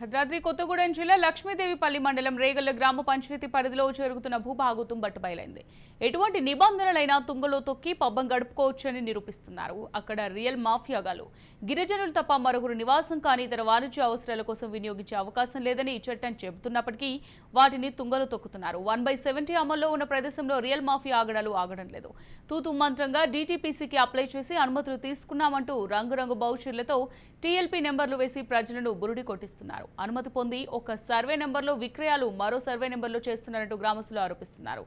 భద్రాద్రి కొత్తగూడెం జిల్లా లక్ష్మీదేవిపల్లి మండలం రేగల్ల గ్రామ పంచాయతీ పరిధిలో జరుగుతున్న భూభాగోతం బట్టుబయలైంది ఎటువంటి నిబంధనలైనా తుంగలో తొక్కి పబ్బం గడుపుకోవచ్చని నిరూపిస్తున్నారు. అక్కడ రియల్ మాఫియాగాలు. గిరిజనులు తప్ప మరొకరు నివాసం కాని ఇతర వాణిజ్య అవసరాల కోసం వినియోగించే అవకాశం లేదని ఈ చట్టం చెబుతున్నప్పటికీ వాటిని తుంగలో తొక్కుతున్నారు. వన్ బై సెవెంటీ అమల్లో ఉన్న ప్రదేశంలో రియల్ మాఫియా ఆగడాలు ఆగడం లేదు. తూతు మంత్రంగా డీటీపీసీకి అప్లై చేసి అనుమతులు తీసుకున్నామంటూ రంగురంగు బౌచర్లతో టీఎల్పీ నెంబర్లు వేసి ప్రజలను బురుడి కొట్టిస్తున్నారు. అనుమతి పొంది ఒక సర్వే నెంబర్లో విక్రయాలు మరో సర్వే నెంబర్లో చేస్తున్నారంటూ గ్రామస్తులు ఆరోపిస్తున్నారు.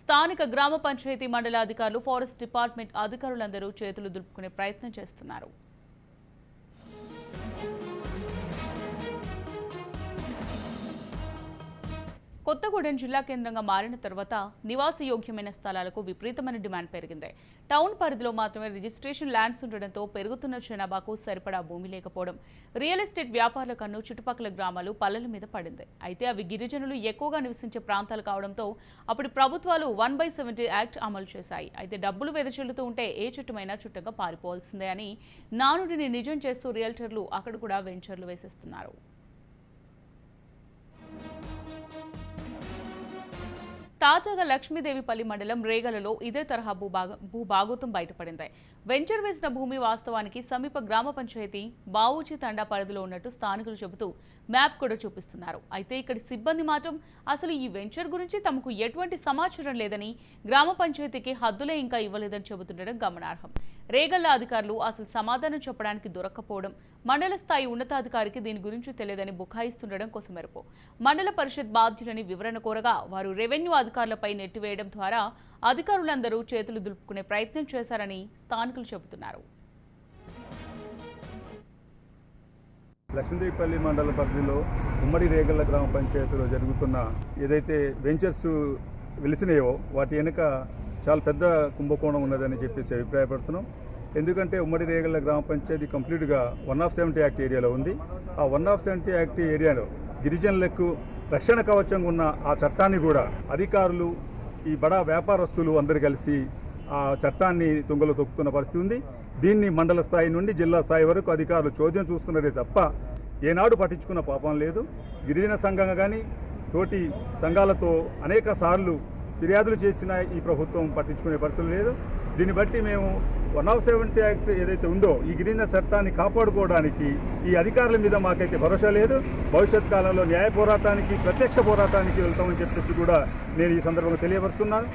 స్థానిక గ్రామ పంచాయతీ మండల అధికారులు ఫారెస్ట్ డిపార్ట్మెంట్ అధికారులందరూ చేతులు దులుపుకునే ప్రయత్నం చేస్తున్నారు. కొత్తగూడెం జిల్లా కేంద్రంగా మారిన తర్వాత నివాసయోగ్యమైన స్థలాలకు విపరీతమైన డిమాండ్ పెరిగింది. టౌన్ పరిధిలో మాత్రమే రిజిస్ట్రేషన్ ల్యాండ్స్ ఉండడంతో పెరుగుతున్న జనాభాకు సరిపడా భూమి లేకపోవడం రియల్ ఎస్టేట్ వ్యాపారుల కన్ను చుట్టుపక్కల గ్రామాలు పల్లెల మీద పడింది. అయితే అవి గిరిజనులు ఎక్కువగా నివసించే ప్రాంతాలు కావడంతో అప్పుడు ప్రభుత్వాలు వన్ బై సెవెంటీ యాక్ట్ అమలు చేశాయి. అయితే డబ్బులు వెదజల్లుతూ ఉంటే ఏ చుట్టమైనా చుట్టంగా పారిపోవాల్సిందే అని నానుడిని నిజం చేస్తూ రియల్టర్లు అక్కడ కూడా వెంచర్లు వేసేస్తున్నారు. తాజాగా లక్ష్మీదేవిపల్లి మండలం రేగలలో ఇదే తరహా భూభాగ భూభాగోతం బయటపడింది. వెంచర్ వేసిన భూమి వాస్తవానికి సమీప గ్రామ పంచాయతీ బావుచి తండా పరిధిలో ఉన్నట్టు స్థానికులు చెబుతూ మ్యాప్ కూడా చూపిస్తున్నారు. అయితే ఇక్కడి సిబ్బంది మాత్రం అసలు ఈ వెంచర్ గురించి తమకు ఎటువంటి సమాచారం లేదని గ్రామ పంచాయతీకి హద్దులే ఇంకా ఇవ్వలేదని చెబుతుండడం గమనార్హం. రేగల్ల అధికారులు అసలు సమాధానం చెప్పడానికి దొరక్కపోవడం మండల స్థాయి ఉన్నతాధికారికి దీని గురించి తెలియదని బుకాయిస్తుండడం కోసం మెరుపు మండల పరిషత్ బాధ్యులని వివరణ కోరగా వారు రెవెన్యూ అధికారులపై నెట్టివేయడం ద్వారా అధికారులందరూ చేతులు దులుపుకునే ప్రయత్నం చేశారని స్థానికులు చెబుతున్నారు. లక్ష్మీదేవిపల్లి మండల పరిధిలో ఉమ్మడి రేగల్ల గ్రామ పంచాయతీలో జరుగుతున్న ఏదైతే వెంచర్స్ వెలిసినాయో వాటి వెనుక చాలా పెద్ద కుంభకోణం ఉన్నదని చెప్పేసి అభిప్రాయపడుతున్నాం. ఎందుకంటే ఉమ్మడి రేగల్ల గ్రామ పంచాయతీ కంప్లీట్గా వన్ ఆఫ్ సెవెంటీ యాక్ట్ ఏరియాలో ఉంది. ఆ వన్ ఆఫ్ సెవెంటీ యాక్ట్ ఏరియాలో గిరిజనులకు రక్షణ కవచంగా ఉన్న ఆ చట్టాన్ని కూడా అధికారులు ఈ బడా వ్యాపారస్తులు అందరు కలిసి ఆ చట్టాన్ని తుంగలో తొక్కుతున్న పరిస్థితి ఉంది. దీన్ని మండల స్థాయి నుండి జిల్లా స్థాయి వరకు అధికారులు చోద్యం చూస్తున్నదే తప్ప ఏనాడు పట్టించుకున్న పాపం లేదు. గిరిజన సంఘంగా కానీ తోటి సంఘాలతో అనేక సార్లు ఫిర్యాదులు చేసిన ఈ ప్రభుత్వం పట్టించుకునే పరిస్థితి లేదు. దీన్ని బట్టి మేము వన్ ఆఫ్ సెవెంటీ యాక్ట్ ఏదైతే ఉందో ఈ గిరిజన చట్టాన్ని కాపాడుకోవడానికి ఈ అధికారుల మీద మాకైతే భరోసా లేదు. భవిష్యత్ కాలంలో న్యాయ పోరాటానికి ప్రత్యక్ష పోరాటానికి వెళ్తామని చెప్పేసి కూడా నేను ఈ సందర్భంగా తెలియపరుస్తున్నాను.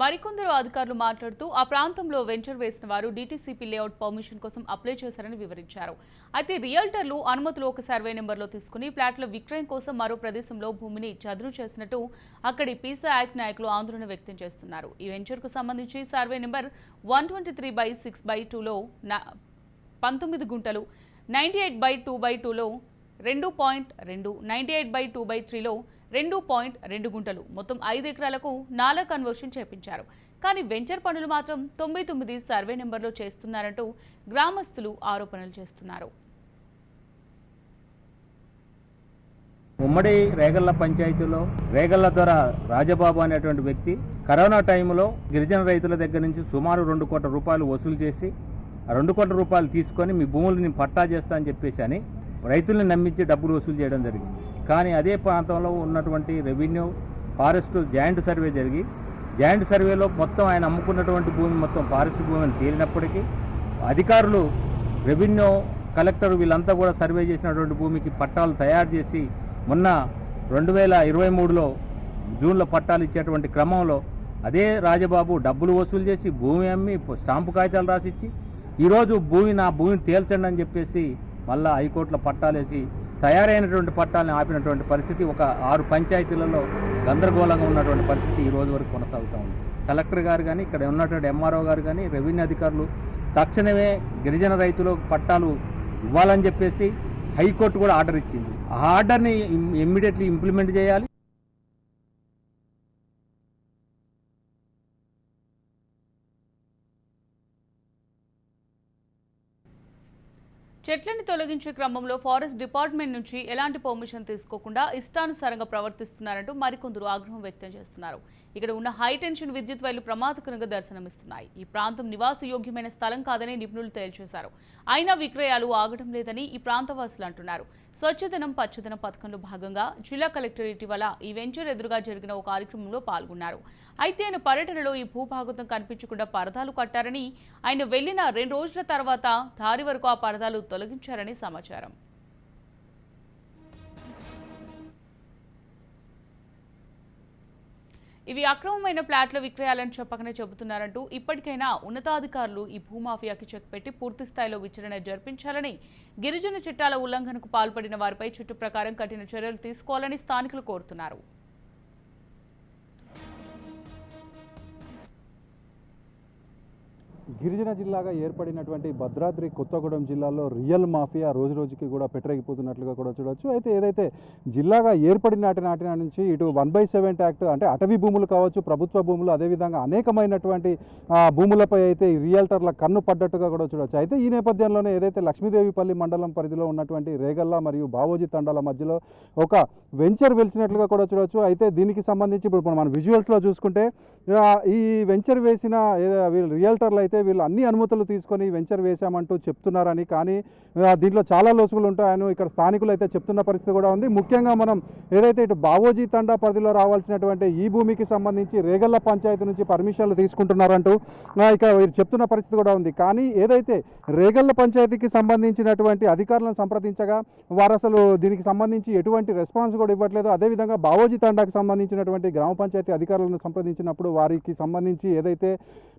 మరికొందరు అధికారులు మాట్లాడుతూ ఆ ప్రాంతంలో వెంచర్ వేసిన వారు డీటీసీపీ లేఅవుట్ పర్మిషన్ కోసం అప్లై చేశారని వివరించారు. అయితే రియల్టర్లు అనుమతులు ఒక సర్వే నెంబర్లో తీసుకుని ప్లాట్ల విక్రయం కోసం మరో ప్రదేశంలో భూమిని చదును చేసినట్టు అక్కడి పీసా యాక్ట్ నాయకులు ఆందోళన వ్యక్తం చేస్తున్నారు. ఈ వెంచర్కు సంబంధించి survey number one twenty three by six by టూలో పంతొమ్మిది గుంటలు ninety eight by two by టూలో రెండు పాయింట్ రెండు ninety eight by two by త్రీలో రెండు పాయింట్ రెండు గుంటలు. మొత్తం ఐదు ఎకరాలకు నాలా కన్వర్షన్ చేపించారు. కానీ వెంచర్ పనులు మాత్రం తొంభై తొమ్మిది సర్వే నెంబర్లో చేస్తున్నారంటూ గ్రామస్తులు ఆరోపణలు చేస్తున్నారు. ఉమ్మడి రేగల్ల పంచాయతీలో రేగల్ల ద్వారా రాజబాబు అనేటువంటి వ్యక్తి కరోనా టైంలో గిరిజన రైతుల దగ్గర నుంచి సుమారు రెండు కోట్ల రూపాయలు వసూలు చేసి రెండు కోట్ల రూపాయలు తీసుకొని మీ భూములు నేను పట్టా చేస్తా అని చెప్పేసి అని రైతుల్ని నమ్మించి డబ్బులు వసూలు చేయడం జరిగింది. కానీ అదే ప్రాంతంలో ఉన్నటువంటి రెవెన్యూ ఫారెస్ట్ జాయింట్ సర్వే జరిగి జాయింట్ సర్వేలో మొత్తం ఆయన అమ్ముకున్నటువంటి భూమి మొత్తం ఫారెస్ట్ భూమిని తేలినప్పటికీ అధికారులు రెవెన్యూ కలెక్టర్ వీళ్ళంతా కూడా సర్వే చేసినటువంటి భూమికి పట్టాలు తయారు చేసి మొన్న రెండు వేల ఇరవై మూడులో జూన్లో పట్టాలు ఇచ్చేటువంటి క్రమంలో అదే రాజబాబు డబ్బులు వసూలు చేసి భూమి అమ్మి స్టాంపు కాగితాలు రాసిచ్చి ఈరోజు భూమి నా భూమిని తేల్చండి అని చెప్పేసి మళ్ళీ హైకోర్టులో పట్టాలేసి తయారైనటువంటి పట్టాలను ఆపినటువంటి పరిస్థితి ఒక ఆరు పంచాయతీలలో గందరగోళంగా ఉన్నటువంటి పరిస్థితి ఈ రోజు వరకు కొనసాగుతూ ఉంది. కలెక్టర్ గారు కానీ ఇక్కడ ఉన్నటువంటి ఎంఆర్ఓ గారు కానీ రెవెన్యూ అధికారులు తక్షణమే గిరిజన రైతులు పట్టాలు ఇవ్వాలని చెప్పేసి హైకోర్టు కూడా ఆర్డర్ ఇచ్చింది. ఆ ఆర్డర్ని ఇమ్మీడియట్లీ ఇంప్లిమెంట్ చేయాలి. చెట్లని తొలగించే క్రమంలో ఫారెస్ట్ డిపార్ట్మెంట్ నుంచి ఎలాంటి పర్మిషన్ తీసుకోకుండా ఇష్టానుసారంగా ప్రవర్తిస్తున్నారంటూ మరికొందరు ఆగ్రహం వ్యక్తం చేస్తున్నారు. ఇక్కడ ఉన్న హైటెన్షన్ విద్యుత్ వైర్లు ప్రమాదకరంగా దర్శనమిస్తున్నాయి. ఈ ప్రాంతం నివాసయోగ్యమైన స్థలం కాదని నిపుణులు తేల్చేశారు. అయినా విక్రయాలు ఆగడం లేదని ఈ ప్రాంతవాసులు అంటున్నారు. స్వచ్ఛదనం పచ్చదనం పథకంలో భాగంగా జిల్లా కలెక్టర్ ఇటీవల ఈ వెంచర్ ఎదురుగా జరిగిన ఒక కార్యక్రమంలో పాల్గొన్నారు. అయితే ఆయన పర్యటనలో ఈ భూభాగతం కనిపించకుండా పరదాలు కట్టారని ఆయన వెళ్ళిన రెండు రోజుల తర్వాత దారి వరకు ఆ పరదాలు తొలగించారని సమాచారం. ఇవి అక్రమమైన ప్లాట్ల విక్రయాలని చెప్పకనే చెబుతున్నారంటూ ఇప్పటికైనా ఉన్నతాధికారులు ఈ భూమాఫియాకి చెక్ పెట్టి పూర్తి స్థాయిలో విచారణ జరిపించాలని గిరిజన చట్టాల ఉల్లంఘనకు పాల్పడిన వారిపై చుట్టు ప్రకారం కఠిన చర్యలు తీసుకోవాలని స్థానికులు కోరుతున్నారు. గిరిజన జిల్లాగా ఏర్పడినటువంటి భద్రాద్రి కొత్తగూడెం జిల్లాలో రియల్ మాఫియా రోజు రోజుకి కూడా పెట్టరేగిపోతున్నట్లుగా కూడా చూడవచ్చు అయితే ఏదైతే జిల్లాగా ఏర్పడిన నాటి నాటి నుంచి ఇటు వన్ బై సెవెన్ యాక్ట్ అంటే అటవీ భూములు కావచ్చు ప్రభుత్వ భూములు అదేవిధంగా అనేకమైనటువంటి భూములపై అయితే రియల్టర్ల కన్ను పడ్డట్టుగా కూడా చూడవచ్చు అయితే ఈ నేపథ్యంలోనే ఏదైతే లక్ష్మీదేవిపల్లి మండలం పరిధిలో ఉన్నటువంటి రేగల్ల మరియు బావోజీ తండాల మధ్యలో ఒక వెంచర్ వెలిచినట్లుగా కూడా చూడవచ్చు అయితే దీనికి సంబంధించి ఇప్పుడు మనం విజువల్స్లో చూసుకుంటే ఈ వెంచర్ వేసిన వీళ్ళు రియల్టర్లు అయితే వీళ్ళు అన్ని అనుమతులు తీసుకొని వెంచర్ వేశామంటూ చెప్తున్నారని కానీ దీంట్లో చాలా లోసుగులు ఉంటాయని ఇక్కడ స్థానికులు అయితే చెప్తున్న పరిస్థితి కూడా ఉంది. ముఖ్యంగా మనం ఏదైతే ఇటు బావోజీ తండా పరిధిలో రావాల్సినటువంటి ఈ భూమికి సంబంధించి రేగల్ల పంచాయతీ నుంచి పర్మిషన్లు తీసుకుంటున్నారంటూ ఇక్కడ వీరు చెప్తున్న పరిస్థితి కూడా ఉంది. కానీ ఏదైతే రేగల్ల పంచాయతీకి సంబంధించినటువంటి అధికారులను సంప్రదించగా వారు అసలు దీనికి సంబంధించి ఎటువంటి రెస్పాన్స్ కూడా ఇవ్వట్లేదు. అదేవిధంగా బావోజీ తండాకు సంబంధించినటువంటి గ్రామ పంచాయతీ అధికారులను సంప్రదించినప్పుడు వారికి సంబంధించి ఏదైతే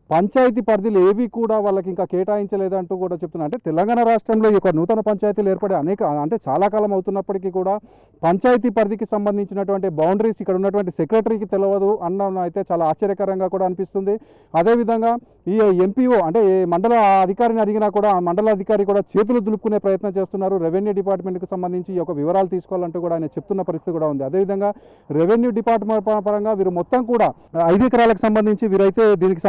పంచాయతీ పరిధిలు ఏవి కూడా వాళ్ళకి ఇంకా కేటాయించలేదంటూ కూడా చెప్తున్నారు అంటే తెలంగాణ రాష్ట్రంలో ఈ యొక్క నూతన పంచాయతీలు ఏర్పడే అనేక అంటే చాలా కాలం అవుతున్నప్పటికీ కూడా పంచాయతీ పరిధికి సంబంధించినటువంటి బౌండరీస్ ఇక్కడ ఉన్నటువంటి సెక్రటరీకి తెలియదు అన్న అయితే చాలా ఆశ్చర్యకరంగా కూడా అనిపిస్తుంది. అదేవిధంగా ఈ ఎంపీఓ అంటే మండల అధికారిని అడిగినా కూడా ఆ మండల అధికారి కూడా చేతులు దులుపుకునే ప్రయత్నం చేస్తున్నారు. రెవెన్యూ డిపార్ట్మెంట్కి సంబంధించి ఈ యొక్క వివరాలు తీసుకోవాలంటూ కూడా ఆయన చెప్తున్న పరిస్థితి కూడా ఉంది. అదేవిధంగా రెవెన్యూ డిపార్ట్మెంట్ పరంగా వీరు మొత్తం కూడా ఐదు ఎకరాలకు సంబంధించి వీరైతే దీనికి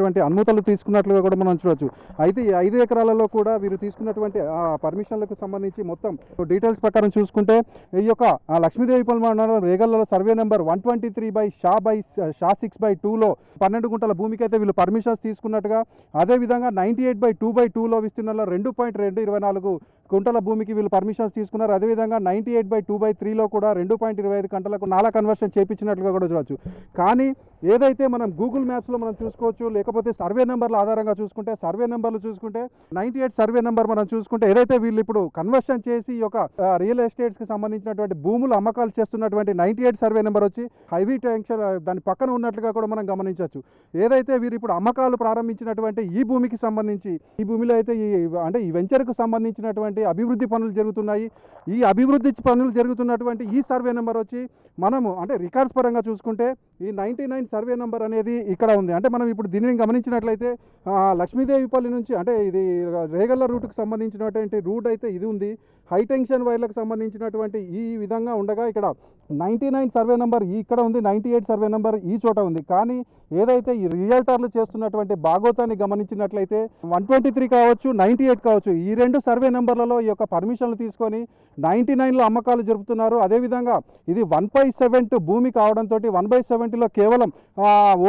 తీసుకున్నటువంటి అనుమతులు తీసుకున్నట్లుగా కూడా మనం చూడవచ్చు అయితే ఈ ఐదు ఎకరాలలో కూడా వీరు తీసుకున్నటువంటి ఆ పర్మిషన్లకు సంబంధించి మొత్తం డీటెయిల్స్ ప్రకారం చూసుకుంటే ఈ యొక్క లక్ష్మీదేవి మండలం రేగల్లో survey number one twenty three by Shah by షా సిక్స్ బై టూలో పన్నెండు గుంటల భూమికి అయితే వీళ్ళు పర్మిషన్స్ తీసుకున్నట్టుగా అదేవిధంగా ninety eight by two by టూలో విస్తీర్ణంలో రెండు పాయింట్ రెండు ఇరవై నాలుగు గుంటల భూమికి వీళ్ళు పర్మిషన్స్ తీసుకున్నారు. అదేవిధంగా ninety eight by two by త్రీలో కూడా రెండు పాయింట్ ఇరవై ఐదు గంటలకు నాలా కన్వర్షన్ చేయించినట్లుగా కూడా చూడవచ్చు కానీ ఏదైతే మనం గూగుల్ మ్యాప్స్లో మనం చూసుకోవచ్చు లేకపోతే సర్వే నెంబర్ల ఆధారంగా చూసుకుంటే సర్వే నెంబర్లు చూసుకుంటే నైంటీ ఎయిట్ సర్వే నెంబర్ మనం చూసుకుంటే ఏదైతే వీళ్ళు ఇప్పుడు కన్వర్షన్ చేసి ఒక రియల్ ఎస్టేట్స్కి సంబంధించినటువంటి భూములు అమ్మకాలు చేస్తున్నటువంటి నైంటీ ఎయిట్ సర్వే నెంబర్ వచ్చి హైవీ ట్యాంక్షన్ దాని పక్కన ఉన్నట్లుగా కూడా మనం గమనించవచ్చు. ఏదైతే వీరు ఇప్పుడు అమ్మకాలు ప్రారంభించినటువంటి ఈ భూమికి సంబంధించి ఈ భూమిలో అయితే ఈ అంటే ఈ వెంచర్కు సంబంధించినటువంటి అభివృద్ధి పనులు జరుగుతున్నాయి. ఈ అభివృద్ధి పనులు జరుగుతున్నటువంటి ఈ సర్వే నెంబర్ వచ్చి మనము అంటే రికార్డ్స్ పరంగా చూసుకుంటే ఈ నైంటీ నైన్ సర్వే నెంబర్ అనేది ఇక్కడ ఉంది. అంటే మనం ఇప్పుడు దీనిని గమనించినట్లయితే లక్ష్మీదేవిపల్లి నుంచి అంటే ఇది రేగల్ల రూట్కి సంబంధించినటువంటి రూట్ అయితే ఇది ఉంది. హై టెన్షన్ వైర్లకు సంబంధించినటువంటి ఈ విధంగా ఉండగా ఇక్కడ నైంటీ నైన్ సర్వే నెంబర్ ఇక్కడ ఉంది నైంటీ ఎయిట్ సర్వే నెంబర్ ఈ చోట ఉంది. కానీ ఏదైతే ఈ రియల్టర్లు చేస్తున్నటువంటి భాగోతాన్ని గమనించినట్లయితే వన్ ట్వంటీ త్రీ కావచ్చు నైంటీ ఎయిట్ కావచ్చు ఈ రెండు సర్వే నెంబర్లలో ఈ యొక్క పర్మిషన్లు తీసుకొని నైంటీ నైన్లో అమ్మకాలు జరుపుతున్నారు. అదేవిధంగా ఇది వన్ బై సెవెంట్ భూమి కావడంతో వన్ బై సెవెంటీలో కేవలం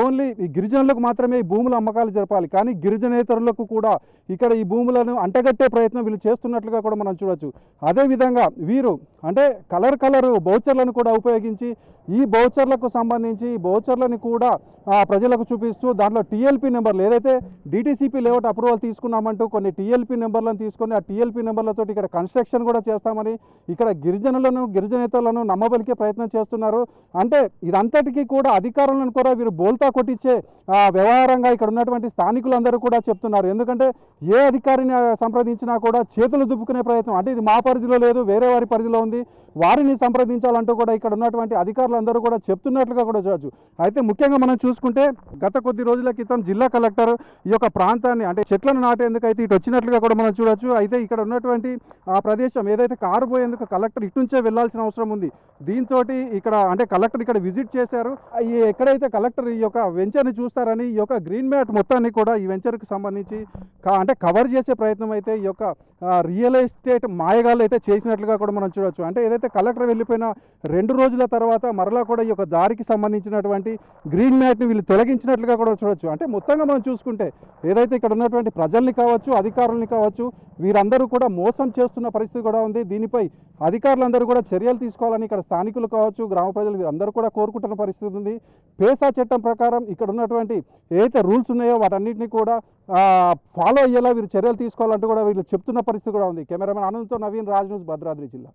ఓన్లీ ఈ గిరిజనులకు మాత్రమే ఈ భూముల అమ్మకాలు జరపాలి. కానీ గిరిజనేతరులకు కూడా ఇక్కడ ఈ భూములను అంటగట్టే ప్రయత్నం వీళ్ళు చేస్తున్నట్లుగా కూడా మనం చూడొచ్చు. అదేవిధంగా వీరు అంటే కలర్ కలర్ బౌచర్లను కూడా ఉపయోగించి ఈ బౌచర్లకు సంబంధించి ఈ బౌచర్లని కూడా ప్రజలకు చూపిస్తూ దాంట్లో టీఎల్పీ నెంబర్లు ఏదైతే డీటీసీపీ లేఅవుట్ అప్రూవల్ తీసుకున్నామంటూ కొన్ని టీఎల్పీ నెంబర్లను తీసుకొని ఆ టీఎల్పీ నెంబర్లతో ఇక్కడ కన్స్ట్రక్షన్ కూడా చేస్తామని ఇక్కడ గిరిజనులను గిరిజనేతలను నమ్మబలికే ప్రయత్నం చేస్తున్నారు. అంటే ఇదంతటికీ కూడా అధికారులను కూడా వీరు బోల్తా కొట్టించే వ్యవహారంగా ఇక్కడ ఉన్నటువంటి స్థానికులందరూ కూడా చెప్తున్నారు. ఎందుకంటే ఏ అధికారిని సంప్రదించినా కూడా చేతులు దుబ్బుకునే ప్రయత్నం అంటే ఇది మా పరిధిలో లేదు వేరే వారి పరిధిలో ఉంది. వారిని సంప్రదించాలంటూ కూడా ఇక్కడ ఉన్నటువంటి అధికారులందరూ కూడా చెప్తున్నట్లుగా కూడా చూడవచ్చు అయితే ముఖ్యంగా మనం చూసుకుంటే గత కొద్ది రోజుల క్రితం జిల్లా కలెక్టర్ ఈ యొక్క ప్రాంతాన్ని అంటే చెట్లను నాటేందుకు అయితే ఇటు వచ్చినట్లుగా కూడా మనం చూడొచ్చు. అయితే ఇక్కడ ఉన్నటువంటి ఆ ప్రదేశం ఏదైతే కారు పోయేందుకు కలెక్టర్ ఇటు నుంచే వెళ్ళాల్సిన అవసరం ఉంది దీంతో ఇక్కడ అంటే కలెక్టర్ ఇక్కడ విజిట్ చేశారు. ఎక్కడైతే కలెక్టర్ ఈ యొక్క వెంచర్ని చూస్తారని ఈ యొక్క గ్రీన్ మ్యాట్ మొత్తాన్ని కూడా ఈ వెంచర్కి సంబంధించి అంటే కవర్ చేసే ప్రయత్నం అయితే ఈ యొక్క రియల్ ఎస్టేట్ మాయగాళ్ళు అయితే చేసినట్లుగా కూడా మనం చూడవచ్చు అంటే ఏదైతే కలెక్టర్ వెళ్ళిపోయిన రెండు రోజుల తర్వాత మరలా కూడా ఈ యొక్క దారికి సంబంధించినటువంటి గ్రీన్ మ్యాట్ని వీళ్ళు తొలగించినట్లుగా కూడా చూడొచ్చు. అంటే మొత్తంగా మనం చూసుకుంటే ఏదైతే ఇక్కడ ఉన్నటువంటి ప్రజల్ని కావచ్చు అధికారుల్ని కావచ్చు వీరందరూ కూడా మోసం చేస్తున్న పరిస్థితి కూడా ఉంది. దీనిపై అధికారులందరూ కూడా చర్యలు తీసుకోవాలని ఇక్కడ స్థానికులు కావచ్చు గ్రామ ప్రజలు వీరందరూ కూడా కోరుకుంటున్న పరిస్థితి ఉంది. పేసా చట్టం ప్రకారం ఇక్కడ ఉన్నటువంటి ఏదైతే రూల్స్ ఉన్నాయో వాటన్నిటిని కూడా ఫాలో అయ్యేలా వీరు చర్యలు తీసుకోవాలంటూ కూడా వీళ్ళు చెప్తున్న పరిస్థితి కూడా ఉంది. కెమెరామెన్ ఆనంద్తో నవీన్ రాజ్ న్యూస్ భద్రాద్రి జిల్లా.